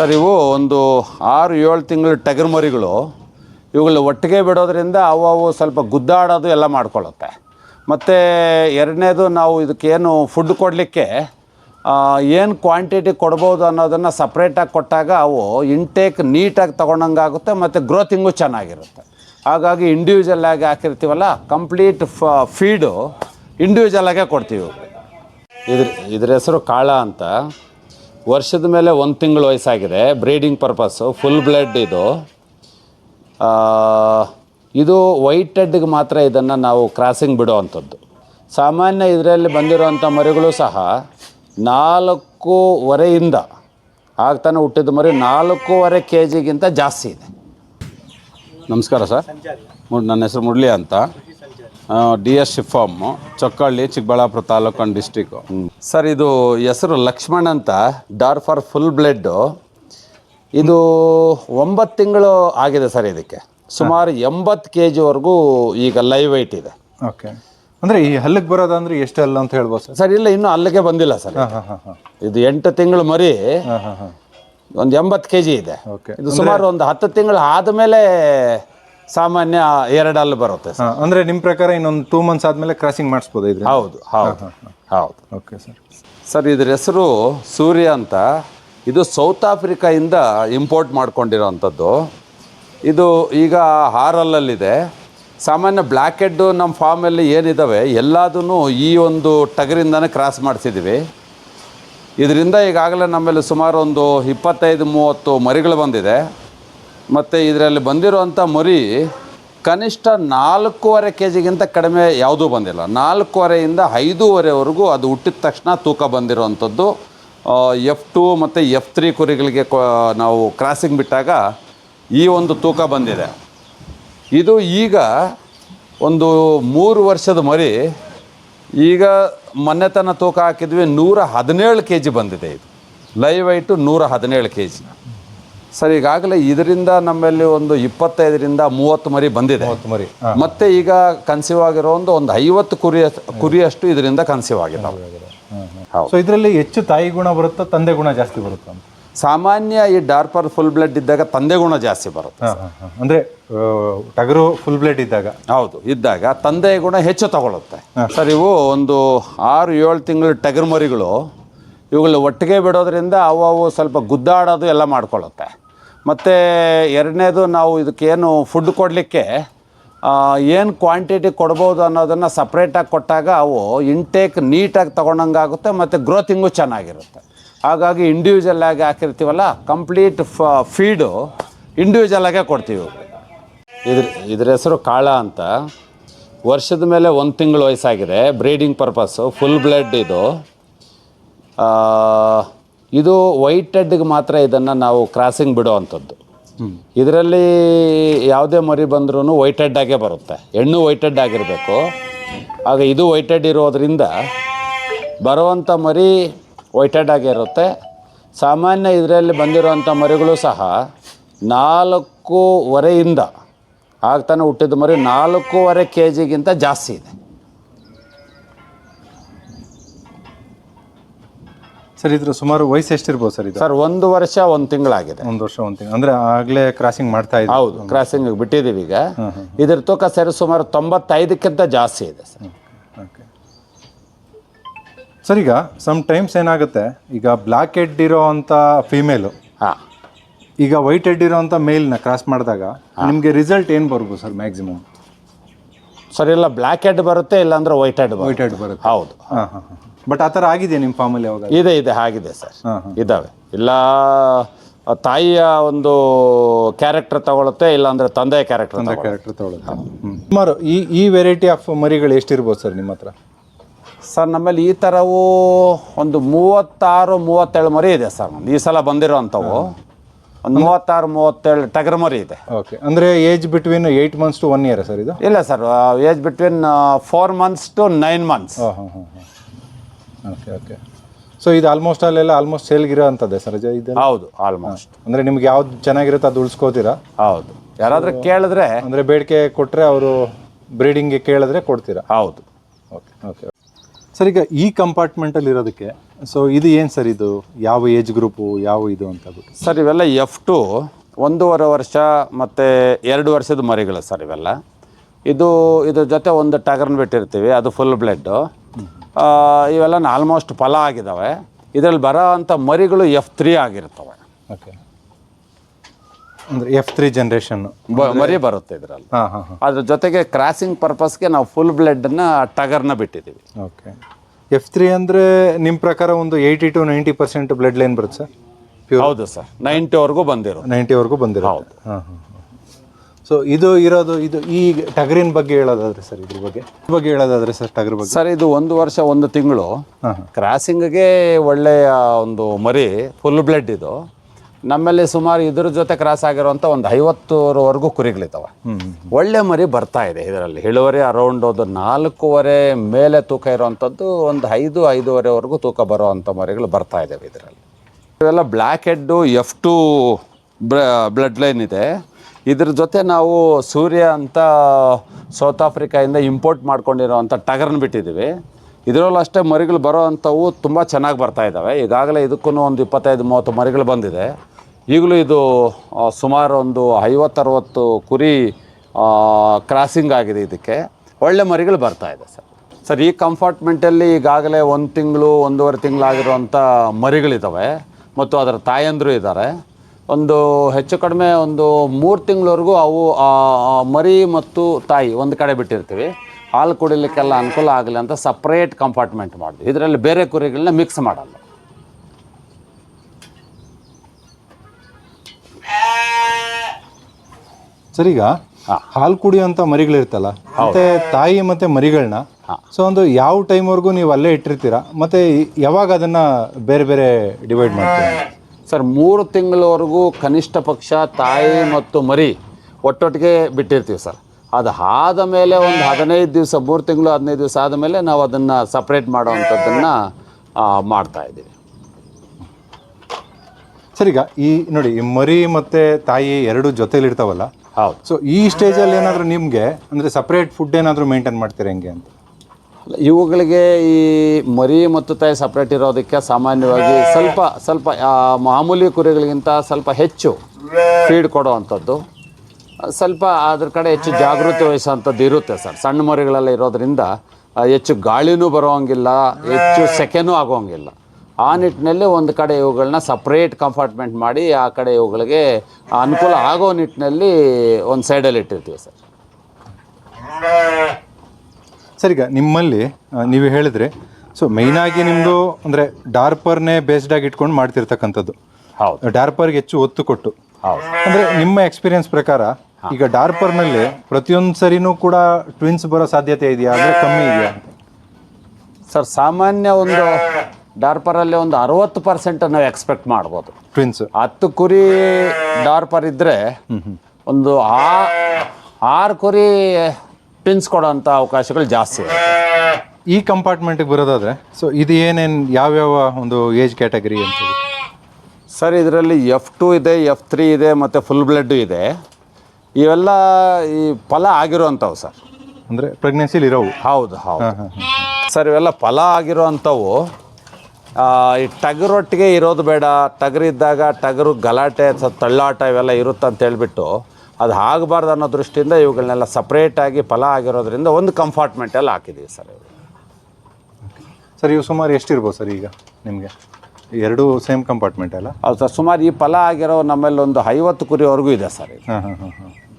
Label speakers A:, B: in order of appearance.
A: Sir ಇವು ಒಂದು ಆರು, ಏಳು ತಿಂಗಳು ಟಗರ್ಮರಿಗಳು ಇವುಗಳು ಒಟ್ಟಿಗೆ ಬಿಡೋದ್ರಿಂದ ಅವು ಸ್ವಲ್ಪ ಗುದ್ದಾಡೋದು ಎಲ್ಲ ಮಾಡ್ಕೊಳ್ಳುತ್ತೆ. ಮತ್ತು ಎರಡನೇದು ನಾವು ಇದಕ್ಕೇನು ಫುಡ್ ಕೊಡಲಿಕ್ಕೆ ಏನು ಕ್ವಾಂಟಿಟಿ ಕೊಡ್ಬೋದು ಅನ್ನೋದನ್ನು ಸಪ್ರೇಟಾಗಿ ಕೊಟ್ಟಾಗ ಅವು ಇಂಟೇಕ್ ನೀಟಾಗಿ ತೊಗೊಂಡಂಗಾಗುತ್ತೆ, ಮತ್ತು ಗ್ರೋತಿಂಗು ಚೆನ್ನಾಗಿರುತ್ತೆ. ಹಾಗಾಗಿ ಇಂಡಿವಿಜುವಲ್ ಆಗಿ ಹಾಕಿರ್ತೀವಲ್ಲ ಕಂಪ್ಲೀಟ್ ಫೀಡು ಇಂಡಿವಿಜುವಲ್ ಆಗೇ ಕೊಡ್ತೀವಿ. ಇದ್ರ ಇದ್ರ ಹೆಸರು ಕಾಳ ಅಂತ. ವರ್ಷದ ಮೇಲೆ ಒಂದು ತಿಂಗಳು ವಯಸ್ಸಾಗಿದೆ. ಬ್ರೀಡಿಂಗ್ ಪರ್ಪಸ್ಸು ಫುಲ್ ಬ್ಲಡ್ ಇದು. ಇದು ವೈಟ್ ಹೆಡ್ಗೆ ಮಾತ್ರ ಇದನ್ನು ನಾವು ಕ್ರಾಸಿಂಗ್ ಬಿಡುವಂಥದ್ದು. ಸಾಮಾನ್ಯ ಇದರಲ್ಲಿ ಬಂದಿರುವಂಥ ಮರಿಗಳು ಸಹ ನಾಲ್ಕೂವರೆಯಿಂದ ಆಗ್ತಾನೆ ಹುಟ್ಟಿದ ಮರಿ ನಾಲ್ಕೂವರೆ ಕೆ ಜಿಗಿಂತ ಜಾಸ್ತಿ ಇದೆ. ನಮಸ್ಕಾರ ಸರ್. ನನ್ನ ಹೆಸರು ಮುರಳಿ ಅಂತ. D S farm Chokkalli Chikkaballapur taluk and district sir ಇದು ಹೆಸರು ಲಕ್ಷ್ಮಣ್ ಅಂತ. ಡಾರ್ ಫಾರ್ ಫುಲ್ ಬ್ಲಡ್ ಇದು ಒಂಬತ್ತು ತಿಂಗಳು ಆಗಿದೆ ಸರ್ ಇದಕ್ಕೆ. ಸುಮಾರು ಎಂಬತ್ತು ಕೆ ಜಿವರೆಗೂ ಈಗ ಲೈವ್ ವೆಯ್ಟ್ ಇದೆ.
B: ಓಕೆ ಅಂದ್ರೆ ಈ ಹಲ್ಲಿಗೆ ಬರೋದಂದ್ರೆ ಎಷ್ಟು ಅಲ್ಲ ಅಂತ ಹೇಳ್ಬೋದು ಸರ್
A: ಸರ್ ಇಲ್ಲ ಇನ್ನೂ ಅಲ್ಲಿಗೆ ಬಂದಿಲ್ಲ ಸರ್
B: ಹಾಂ ಹಾಂ ಹಾಂ
A: ಇದು ಎಂಟು ತಿಂಗಳು ಮರಿ
B: ಹಾಂ ಹಾಂ ಹಾಂ.
A: ಒಂದು ಎಂಬತ್ತು ಕೆ ಜಿ ಇದೆ.
B: ಓಕೆ
A: ಇದು ಸುಮಾರು ಒಂದು ಹತ್ತು ತಿಂಗಳು ಆದಮೇಲೆ ಸಾಮಾನ್ಯ ಎರಡು ಹಲ್ಲು ಬರುತ್ತೆ ಸರ್.
B: ಅಂದ್ರೆ ನಿಮ್ಮ ಪ್ರಕಾರ ಇನ್ನೊಂದು ಟೂ ಮಂತ್ಸ್ ಆದಮೇಲೆ ಕ್ರಾಸಿಂಗ್ ಮಾಡಿಸ್ಬೋದು ಇದ್ರೆ
A: ಹೌದು ಹೌದು ಹೌದು.
B: ಓಕೆ ಸರ್
A: ಸರ್ ಇದ್ರ ಹೆಸರು ಸೂರ್ಯ ಅಂತ. ಇದು ಸೌತ್ ಆಫ್ರಿಕಾಯಿಂದ ಇಂಪೋರ್ಟ್ ಮಾಡ್ಕೊಂಡಿರೋವಂಥದ್ದು ಇದು ಈಗ ಹಾರಲ್ಲಲ್ಲಿದೆ ಸಾಮಾನ್ಯ ಬ್ಲ್ಯಾಕ್ ಹೆಡ್ಡು ನಮ್ಮ ಫಾರ್ಮಲ್ಲಿ ಏನಿದ್ದಾವೆ ಎಲ್ಲದೂ ಈ ಒಂದು ಟಗರಿಂದನೇ ಕ್ರಾಸ್ ಮಾಡಿಸಿದ್ದೀವಿ ಇದರಿಂದ ಈಗಾಗಲೇ ನಮ್ಮಲ್ಲಿ ಸುಮಾರು ಒಂದು ಇಪ್ಪತ್ತೈದು ಮೂವತ್ತು ಮರಿಗಳು ಬಂದಿದೆ. ಮತ್ತು ಇದರಲ್ಲಿ ಬಂದಿರುವಂಥ ಮರಿ ಕನಿಷ್ಠ ನಾಲ್ಕೂವರೆ ಕೆ ಜಿಗಿಂತ ಕಡಿಮೆ ಯಾವುದೂ ಬಂದಿಲ್ಲ. ನಾಲ್ಕೂವರೆಯಿಂದ ಐದೂವರೆವರೆಗೂ ಅದು ಹುಟ್ಟಿದ ತಕ್ಷಣ ತೂಕ ಬಂದಿರುವಂಥದ್ದು. ಎಫ್ ಟು ಮತ್ತು ಎಫ್ ತ್ರೀ ಕುರಿಗಳಿಗೆ ನಾವು ಕ್ರಾಸಿಂಗ್ ಬಿಟ್ಟಾಗ ಈ ಒಂದು ತೂಕ ಬಂದಿದೆ. ಇದು ಈಗ ಒಂದು ಮೂರು ವರ್ಷದ ಮರಿ ಈಗ ಮೊನ್ನೆ ತನ ತೂಕ ಹಾಕಿದ್ವಿ ನೂರ ಹದಿನೇಳು ಕೆ ಜಿ ಬಂದಿದೆ ಇದು. ಲೈವ್ ವೈಟು ನೂರ ಹದಿನೇಳು ಕೆ ಜಿ ಸರ್ ಈಗಾಗಲೇ ಇದರಿಂದ ನಮ್ಮಲ್ಲಿ ಒಂದು ಇಪ್ಪತ್ತೈದರಿಂದ ಮೂವತ್ತು ಮರಿ ಬಂದಿದೆ.
B: ಮರಿ.
A: ಮತ್ತೆ ಈಗ ಕನ್ಸೀವ್ ಆಗಿರೋ ಒಂದು ಒಂದು ಐವತ್ತು ಕುರಿ ಕುರಿಯಷ್ಟು ಇದರಿಂದ ಕನ್ಸೀವ್ ಆಗಿದೆ.
B: ಸೊ ಇದರಲ್ಲಿ ಹೆಚ್ಚು ತಾಯಿ ಗುಣ ಬರುತ್ತಾ ತಂದೆ ಗುಣ ಜಾಸ್ತಿ ಬರುತ್ತಾ
A: ಸಾಮಾನ್ಯ ಈ ಡಾರ್ಪರ್ ಫುಲ್ ಬ್ಲಡ್ ಇದ್ದಾಗ ತಂದೆ ಗುಣ ಜಾಸ್ತಿ ಬರುತ್ತೆ.
B: ಅಂದರೆ ಟಗರು ಫುಲ್ ಬ್ಲಡ್ ಇದ್ದಾಗ?
A: ಹೌದು ಇದ್ದಾಗ ತಂದೆ ಗುಣ ಹೆಚ್ಚು ತಗೊಳುತ್ತೆ. ಸರ್ ಇವು ಒಂದು ಆರು ಏಳು ತಿಂಗಳು ಟಗರು ಮರಿಗಳು ಇವುಗಳು ಒಟ್ಟಿಗೆ ಬಿಡೋದ್ರಿಂದ ಅವು ಸ್ವಲ್ಪ ಗುದ್ದಾಡೋದು ಎಲ್ಲ ಮಾಡ್ಕೊಳ್ಳುತ್ತೆ. ಮತ್ತು ಎರಡನೇದು ನಾವು ಇದಕ್ಕೇನು ಫುಡ್ ಕೊಡಲಿಕ್ಕೆ ಏನು ಕ್ವಾಂಟಿಟಿ ಕೊಡ್ಬೋದು ಅನ್ನೋದನ್ನು ಸಪ್ರೇಟಾಗಿ ಕೊಟ್ಟಾಗ ಅವು ಇಂಟೇಕ್ ನೀಟಾಗಿ ತೊಗೊಂಡಂಗಾಗುತ್ತೆ ಮತ್ತು ಗ್ರೋತಿಂಗು ಚೆನ್ನಾಗಿರುತ್ತೆ. ಹಾಗಾಗಿ ಇಂಡಿವಿಜುವಲ್ ಆಗಿ ಹಾಕಿರ್ತೀವಲ್ಲ ಕಂಪ್ಲೀಟ್ ಫ ಫೀಡು ಇಂಡಿವಿಜುವಲ್ ಆಗೇ ಕೊಡ್ತೀವಿ. ಇದ್ರ ಇದ್ರ ಹೆಸರು ಕಾಳ ಅಂತ. ವರ್ಷದ ಮೇಲೆ ಒಂದು ತಿಂಗಳು ವಯಸ್ಸಾಗಿದೆ ಬ್ರೀಡಿಂಗ್ ಪರ್ಪಸ್ಸು ಫುಲ್ ಬ್ಲಡ್ ಇದು. ಇದು ವೈಟ್ ಹೆಡ್ಗೆ ಮಾತ್ರ ಇದನ್ನು ನಾವು ಕ್ರಾಸಿಂಗ್ ಬಿಡುವಂಥದ್ದು ಇದರಲ್ಲಿ ಯಾವುದೇ ಮರಿ ಬಂದ್ರೂ ವೈಟ್ ಹೆಡ್ ಆಗೇ ಬರುತ್ತೆ. ಹೆಣ್ಣು ವೈಟ್ ಹೆಡ್ ಆಗಿರಬೇಕು. ಆಗ ಇದು ವೈಟ್ ಹೆಡ್ ಇರೋದ್ರಿಂದ ಬರುವಂಥ ಮರಿ ವೈಟ್ ಹೆಡ್ ಆಗಿರುತ್ತೆ ಸಾಮಾನ್ಯ ಇದರಲ್ಲಿ ಬಂದಿರುವಂಥ ಮರಿಗಳು ಸಹ ನಾಲ್ಕೂವರೆಯಿಂದ ಆಗ್ತಾನೆ ಹುಟ್ಟಿದ ಮರಿ ನಾಲ್ಕೂವರೆ ಕೆ ಜಿಗಿಂತ ಜಾಸ್ತಿ ಇದೆ.
B: ಸರ್ ಇದ್ರ ಸುಮಾರು ವಯಸ್ಸು ಎಷ್ಟಿರ್ಬೋದು ಸರ್ ಇದು?
A: ಸರ್ ಒಂದು ವರ್ಷ ಒಂದು ತಿಂಗಳಾಗಿದೆ.
B: ಒಂದು ವರ್ಷ ಒಂದು ತಿಂಗಳು ಅಂದ್ರೆ ಆಗ್ಲೇ ಕ್ರಾಸಿಂಗ್ ಮಾಡ್ತಾ ಇದ್ದೀವಿ
A: ಹೌದು ಕ್ರಾಸಿಂಗ್ ಬಿಟ್ಟಿದ್ದೀವಿ ಈಗ. ಇದ್ರ ತೂಕ ಸರ್ ಸುಮಾರು ತೊಂಬತ್ತೈದಕ್ಕಿಂತ ಜಾಸ್ತಿ ಇದೆ ಸರ್.
B: ಓಕೆ. ಸರ್ ಈಗ ಸಮ್ ಟೈಮ್ಸ್ ಏನಾಗುತ್ತೆ? ಈಗ ಬ್ಲ್ಯಾಕ್ ಹೆಡ್ ಇರೋ ಅಂಥ ಫೀಮೇಲು
A: ಹಾಂ.
B: ಈಗ ವೈಟ್ ಹೆಡ್ ಇರೋಂಥ ಮೇಲ್ನ ಕ್ರಾಸ್ ಮಾಡಿದಾಗ ನಿಮಗೆ ರಿಸಲ್ಟ್ ಏನು ಬರ್ಬೋದು ಸರ್ ಮ್ಯಾಕ್ಸಿಮಮ್
A: ಸರ್ ಇಲ್ಲ ಬ್ಲ್ಯಾಕ್ ಹೆಡ್ ಬರುತ್ತೆ ಇಲ್ಲಾಂದ್ರೆ ವೈಟ್ ಹೆಡ್
B: ವೈಟ್ ಹೆಡ್ ಬರುತ್ತೆ.
A: ಹೌದು.
B: ಹಾಂ ಹಾಂ ಹಾಂ. ಬಟ್ ಆ ಥರ ಆಗಿದೆ ನಿಮ್ಮ ಫಾರ್ಮಲ್ಲಿ ಯಾವಾಗ
A: ಇದೆ ಇದೆ ಆಗಿದೆ ಸರ್. ಇದ್ದಾವೆ ಇಲ್ಲ ತಾಯಿಯ ಒಂದು ಕ್ಯಾರೆಕ್ಟರ್ ತಗೊಳುತ್ತೆ ಇಲ್ಲಾಂದ್ರೆ ತಂದೆಯ ಕ್ಯಾರೆಕ್ಟರ್
B: ಕ್ಯಾರೆಕ್ಟರ್ ತಗೊಳುತ್ತೆ. ಹ್ಞೂ ಸುಮಾರು ಈ ಈ ವೆರೈಟಿ ಆಫ್ ಮರಿಗಳು ಎಷ್ಟಿರ್ಬೋದು ಸರ್ ನಿಮ್ಮ ಹತ್ರ?
A: ಸರ್ ನಮ್ಮಲ್ಲಿ ಈ ಥರವು ಒಂದು ಮೂವತ್ತಾರು ಮೂವತ್ತೇಳು ಮರಿ ಇದೆ ಸರ್. ಈ ಸಲ ಬಂದಿರೋವಂಥವು ಒಂದು ಮೂವತ್ತಾರು ಮೂವತ್ತೇಳು ಟಗರ್ ಮರಿ ಇದೆ.
B: ಓಕೆ ಅಂದರೆ age between eight months to one year sir ಇದು?
A: ಇಲ್ಲ sir age between four months to nine months
B: ಹಾಂ ಹಾಂ ಹಾಂ. ಓಕೆ ಓಕೆ ಸೊ ಇದು ಆಲ್ಮೋಸ್ಟ್ ಅಲ್ಲೆಲ್ಲ ಆಲ್ಮೋಸ್ಟ್ ಸೇಲ್ಗಿರೋ ಅಂಥದ್ದೇ ಸರ್ ಇದು
A: ಹೌದು ಆಲ್ಮೋಸ್ಟ್
B: ಅಂದರೆ ನಿಮ್ಗೆ ಯಾವ್ದು ಚೆನ್ನಾಗಿರುತ್ತೆ ಅದು ಉಳಿಸ್ಕೋತೀರಾ?
A: ಹೌದು. ಯಾರಾದರೂ ಕೇಳಿದ್ರೆ
B: ಅಂದರೆ ಬೇಡಿಕೆ ಕೊಟ್ಟರೆ ಅವರು ಬ್ರೀಡಿಂಗ್ಗೆ ಕೇಳಿದ್ರೆ ಕೊಡ್ತೀರಾ?
A: ಹೌದು.
B: ಓಕೆ ಓಕೆ ಸರ್ ಈಗ ಈ ಕಂಪಾರ್ಟ್ಮೆಂಟಲ್ಲಿ ಇರೋದಕ್ಕೆ ಸೊ ಇದು ಏನು ಸರ್ ಇದು? ಯಾವ ಏಜ್ ಗ್ರೂಪು ಯಾವ ಇದು ಅಂತ
A: ಸರ್ ಇವೆಲ್ಲ ಎಫ್ ಟು ಒಂದೂವರೆ ವರ್ಷ ಮತ್ತು ಎರಡು ವರ್ಷದ ಮರಿಗಳು ಸರ್ ಇವೆಲ್ಲ. ಇದು ಇದ್ರ ಜೊತೆ ಒಂದು ಟಗರ್ನ ಬಿಟ್ಟಿರ್ತೀವಿ ಅದು ಫುಲ್ ಬ್ಲೆಡ್ಡು ಇವೆಲ್ಲ ಆಲ್ಮೋಸ್ಟ್ ಫಲ ಆಗಿದ್ದಾವೆ ಇದರಲ್ಲಿ ಬರೋ ಅಂಥ ಮರಿಗಳು ಎಫ್ ತ್ರೀ ಆಗಿರ್ತವೆ.
B: ಓಕೆ. ಅಂದರೆ ಎಫ್ ತ್ರೀ
A: ಜನ್ರೇಷನ್ ಮರಿ ಬರುತ್ತೆ ಇದರಲ್ಲಿ.
B: ಹಾಂ ಹಾಂ ಹಾಂ.
A: ಅದ್ರ ಜೊತೆಗೆ ಕ್ರಾಸಿಂಗ್ ಪರ್ಪಸ್ಗೆ ನಾವು ಫುಲ್ ಬ್ಲಡ್ನ ಟಗರ್ನ ಬಿಟ್ಟಿದ್ದೀವಿ
B: ಓಕೆ. ಎಫ್ ತ್ರೀ ಅಂದರೆ ನಿಮ್ಮ ಪ್ರಕಾರ ಒಂದು eighty to ninety percent blood line ಬರುತ್ತೆ ಸರ್?
A: ಹೌದು ಸರ್. ನೈಂಟಿವರೆಗೂ ಬಂದಿರೋ
B: ನೈಂಟಿವರೆಗೂ ಹೌದು. ಹಾಂ ಹಾಂ. ಸೊ ಇದು ಇರೋದು ಇದು ಈ ಟಗರಿನ ಬಗ್ಗೆ ಹೇಳೋದಾದ್ರೆ ಸರ್ ಇದ್ರ ಬಗ್ಗೆ? ಇದ್ರ ಬಗ್ಗೆ ಹೇಳೋದಾದ್ರೆ ಸರ್ ಟಗರ್ ಬಗ್ಗೆ?
A: ಸರ್ ಇದು ಒಂದು ವರ್ಷ ಒಂದು ತಿಂಗಳು. ಕ್ರಾಸಿಂಗ್ಗೆ ಒಳ್ಳೆಯ ಒಂದು ಮರಿ ಫುಲ್ ಬ್ಲಡ್ ಇದು. ನಮ್ಮಲ್ಲಿ ಸುಮಾರು ಇದ್ರ ಜೊತೆ ಕ್ರಾಸ್ ಆಗಿರುವಂಥ ಒಂದು ಐವತ್ತರವರೆಗೂ ಕುರಿಗಳಿದ್ದಾವೆ. ಒಳ್ಳೆ ಮರಿ ಬರ್ತಾ ಇದೆ ಇದರಲ್ಲಿ. ಇಳುವರಿ ಅರೌಂಡ್ ಒಂದು ನಾಲ್ಕೂವರೆ ಮೇಲೆ ತೂಕ ಇರುವಂಥದ್ದು ಒಂದು ಐದು ಐದೂವರೆವರೆಗೂ ತೂಕ ಬರುವಂಥ ಮರಿಗಳು ಬರ್ತಾ ಇದ್ದಾವೆ ಇದರಲ್ಲಿ. ಇವೆಲ್ಲ black head F two blood line ಇದೆ. ಇದ್ರ ಜೊತೆ ನಾವು ಸೂರ್ಯ ಅಂತ ಸೌತ್ ಆಫ್ರಿಕಾಯಿಂದ ಇಂಪೋರ್ಟ್ ಮಾಡ್ಕೊಂಡಿರೋವಂಥ ಟಗರ್ನ ಬಿಟ್ಟಿದ್ದೀವಿ. ಇದರಲ್ಲೂ ಅಷ್ಟೇ ಮರಿಗಳು ಬರೋ ಅಂಥವು ತುಂಬ ಚೆನ್ನಾಗಿ ಬರ್ತಾ ಇದ್ದಾವೆ. ಈಗಾಗಲೇ ಇದಕ್ಕೂ ಒಂದು ಇಪ್ಪತ್ತೈದು, ಮೂವತ್ತು ಮರಿಗಳು ಬಂದಿದೆ. ಈಗಲೂ ಇದು ಸುಮಾರು ಒಂದು ಐವತ್ತರವತ್ತು ಕುರಿ ಕ್ರಾಸಿಂಗ್ ಆಗಿದೆ ಇದಕ್ಕೆ. ಒಳ್ಳೆ ಮರಿಗಳು ಬರ್ತಾ ಇದೆ ಸರ್. ಸರ್, ಈ ಕಂಫಾರ್ಟ್ಮೆಂಟಲ್ಲಿ ಈಗಾಗಲೇ ಒಂದು ತಿಂಗಳು, ಒಂದೂವರೆ ತಿಂಗಳಾಗಿರುವಂಥ ಮರಿಗಳಿದ್ದಾವೆ ಮತ್ತು ಅದರ ತಾಯಂದರು ಇದ್ದಾರೆ. ಒಂದು ಹೆಚ್ಚು ಕಡಿಮೆ ಒಂದು ಮೂರು ತಿಂಗಳವರೆಗೂ ಅವು ಮರಿ ಮತ್ತು ತಾಯಿ ಒಂದು ಕಡೆ ಬಿಟ್ಟಿರ್ತೀವಿ. ಹಾಲು ಕುಡಿಲಿಕ್ಕೆಲ್ಲ ಅನುಕೂಲ ಆಗಲಿ ಅಂತ ಸಪ್ರೇಟ್ ಕಂಪಾರ್ಟ್ಮೆಂಟ್ ಮಾಡಿದ್ವಿ ಇದರಲ್ಲಿ ಬೇರೆ ಕುರಿಗಳನ್ನ ಮಿಕ್ಸ್ ಮಾಡಲ್ಲ.
B: ಸರಿಗ ಈಗ ಹಾಲು ಕುಡಿಯುವಂತ ಮರಿಗಳಿರ್ತಲ್ಲ ಮತ್ತೆ ತಾಯಿ ಮತ್ತೆ ಮರಿಗಳನ್ನ ಸೊ ಒಂದು ಯಾವ ಟೈಮ್ವರೆಗೂ ನೀವು ಅಲ್ಲೇ ಇಟ್ಟಿರ್ತೀರಾ? ಮತ್ತೆ ಯಾವಾಗ ಅದನ್ನ ಬೇರೆ ಬೇರೆ ಡಿವೈಡ್ ಮಾಡ್ತೀರಾ?
A: ಸರ್ ಮೂರು ತಿಂಗಳವರೆಗೂ ಕನಿಷ್ಠ ಪಕ್ಷ ತಾಯಿ ಮತ್ತು ಮರಿ ಒಟ್ಟೊಟ್ಟಿಗೆ ಬಿಟ್ಟಿರ್ತೀವಿ ಸರ್. ಅದು ಆದ ಮೇಲೆ ಒಂದು ಹದಿನೈದು ದಿವಸ ಮೂರು ತಿಂಗಳು ಹದಿನೈದು ದಿವಸ ಆದಮೇಲೆ ನಾವು ಅದನ್ನು ಸಪ್ರೇಟ್ ಮಾಡೋವಂಥದ್ದನ್ನು ಮಾಡ್ತಾ ಇದ್ದೀವಿ.
B: ಸರ್ ಈಗ ಈ ನೋಡಿ ಈ ಮರಿ ಮತ್ತು ತಾಯಿ ಎರಡು ಜೊತೆಲಿ ಇರ್ತಾವಲ್ಲ
A: ಹೌದು.
B: ಸೊ ಈ ಸ್ಟೇಜಲ್ಲಿ ಏನಾದರೂ ನಿಮಗೆ ಅಂದರೆ ಸಪ್ರೇಟ್ ಫುಡ್ ಏನಾದರೂ ಮೇಂಟೈನ್ ಮಾಡ್ತೀರಾ ಹೆಂಗೆ ಅಂತ?
A: ಇವುಗಳಿಗೆ ಈ ಮರಿ ಮತ್ತು ತಾಯಿ ಸಪ್ರೇಟ್ ಇರೋದಕ್ಕೆ ಸಾಮಾನ್ಯವಾಗಿ ಸ್ವಲ್ಪ ಸ್ವಲ್ಪ ಮಾಮೂಲಿ ಕುರಿಗಳಿಗಿಂತ ಸ್ವಲ್ಪ ಹೆಚ್ಚು ಫೀಡ್ ಕೊಡುವಂಥದ್ದು. ಸ್ವಲ್ಪ ಅದ್ರ ಕಡೆ ಹೆಚ್ಚು ಜಾಗೃತಿ ವಹಿಸೋಂಥದ್ದು ಇರುತ್ತೆ ಸರ್. ಸಣ್ಣ ಮರಿಗಳೆಲ್ಲ ಇರೋದ್ರಿಂದ ಹೆಚ್ಚು ಗಾಳಿನೂ ಬರೋಂಗಿಲ್ಲ ಹೆಚ್ಚು ಸೆಕೆನೂ ಆಗೋಂಗಿಲ್ಲ ಆ ನಿಟ್ಟಿನಲ್ಲಿ ಒಂದು ಕಡೆ ಇವುಗಳನ್ನ ಸಪ್ರೇಟ್ ಕಂಫರ್ಟ್ಮೆಂಟ್ ಮಾಡಿ ಆ ಕಡೆ ಇವುಗಳಿಗೆ ಅನುಕೂಲ ಆಗೋ ನಿಟ್ಟಿನಲ್ಲಿ ಒಂದು ಸೈಡಲ್ಲಿ ಇಟ್ಟಿರ್ತೀವಿ ಸರ್.
B: ಸರ್ ಈಗ ನಿಮ್ಮಲ್ಲಿ ನೀವು ಹೇಳಿದ್ರೆ ಸೊ ಮೇಯ್ನಾಗಿ ನಿಮ್ಮದು ಅಂದರೆ ಡಾರ್ಪರ್ನೇ ಬೇಸ್ಡ್ ಆಗಿ ಇಟ್ಕೊಂಡು ಮಾಡ್ತಿರ್ತಕ್ಕಂಥದ್ದು.
A: ಹೌದು.
B: ಡಾರ್ಪರ್ಗೆ ಹೆಚ್ಚು ಒತ್ತು ಕೊಟ್ಟು.
A: ಹೌದು.
B: ಅಂದರೆ ನಿಮ್ಮ ಎಕ್ಸ್ಪೀರಿಯನ್ಸ್ ಪ್ರಕಾರ ಈಗ ಡಾರ್ಪರ್ನಲ್ಲಿ ಪ್ರತಿಯೊಂದು ಸರಿನೂ ಕೂಡ ಟ್ವಿನ್ಸ್ ಬರೋ ಸಾಧ್ಯತೆ ಇದೆಯಾ ಅಂದರೆ ಕಮ್ಮಿ ಇದೆಯಾ?
A: ಸರ್ ಸಾಮಾನ್ಯ ಒಂದು ಡಾರ್ಪರಲ್ಲಿ ಒಂದು ಅರವತ್ತು ಪರ್ಸೆಂಟ್ ನಾವು ಎಕ್ಸ್ಪೆಕ್ಟ್ ಮಾಡ್ಬೋದು.
B: ಟ್ವಿನ್ಸ್
A: ಹತ್ತು ಕುರಿ ಡಾರ್ಪರ್ ಇದ್ದರೆ ಒಂದು ಆ ಆರು ಕುರಿ ಪಿನ್ಸ್ ಅಂತ ಅವಕಾಶಗಳು ಜಾಸ್ತಿ ಇದೆ
B: ಈ ಕಂಪಾರ್ಟ್ಮೆಂಟಿಗೆ ಬರೋದಾದ್ರೆ ಸೊ ಇದು ಏನೇನು ಯಾವ್ಯಾವ ಒಂದು ಏಜ್ ಕ್ಯಾಟಗರಿ ಅಂತ ಹೇಳಿ?
A: ಸರ್ ಇದರಲ್ಲಿ ಎಫ್ ಟು ಇದೆ ಎಫ್ ತ್ರೀ ಇದೆ ಮತ್ತು ಫುಲ್ ಬ್ಲಡ್ಡು ಇದೆ. ಇವೆಲ್ಲ ಈ ಫಲ ಆಗಿರುವಂಥವು ಸರ್.
B: ಅಂದರೆ ಪ್ರೆಗ್ನೆನ್ಸಿಲಿ ಇರೋವು?
A: ಹೌದು ಹೌದು. ಸರ್ ಇವೆಲ್ಲ ಫಲ ಆಗಿರುವಂಥವು ಆ, ಈ ಟಗರೊಟ್ಟಿಗೆ ಇರೋದು ಬೇಡ. ಟಗರಿದ್ದಾಗ ಟಗರು ಗಲಾಟೆ ಅಥವಾ ತಳ್ಳಾಟ ಇವೆಲ್ಲ ಇರುತ್ತೆ ಅಂತ ಹೇಳ್ಬಿಟ್ಟು ಅದು ಆಗಬಾರ್ದು ಅನ್ನೋ ದೃಷ್ಟಿಯಿಂದ ಇವುಗಳನ್ನೆಲ್ಲ ಸಪ್ರೇಟಾಗಿ ಫಲ ಆಗಿರೋದ್ರಿಂದ ಒಂದು ಕಂಫಾರ್ಟ್ಮೆಂಟಲ್ಲಿ ಹಾಕಿದ್ದೀವಿ ಸರ್ ಇವು
B: ಸರ್ ಇವು ಸುಮಾರು ಎಷ್ಟಿರ್ಬೋದು ಸರ್ ಈಗ ನಿಮಗೆ? ಎರಡು ಸೇಮ್ ಕಂಪಾರ್ಟ್ಮೆಂಟ್ ಅಲ್ಲ?
A: ಹೌದು ಸರ್ ಸುಮಾರು ಈ ಫಲ ಆಗಿರೋ ನಮ್ಮಲ್ಲಿ ಒಂದು ಐವತ್ತು ಕುರಿವರೆಗೂ ಇದೆ ಸರ್
B: ಹಾಂ ಹಾಂ ಹಾಂ ಹಾಂ.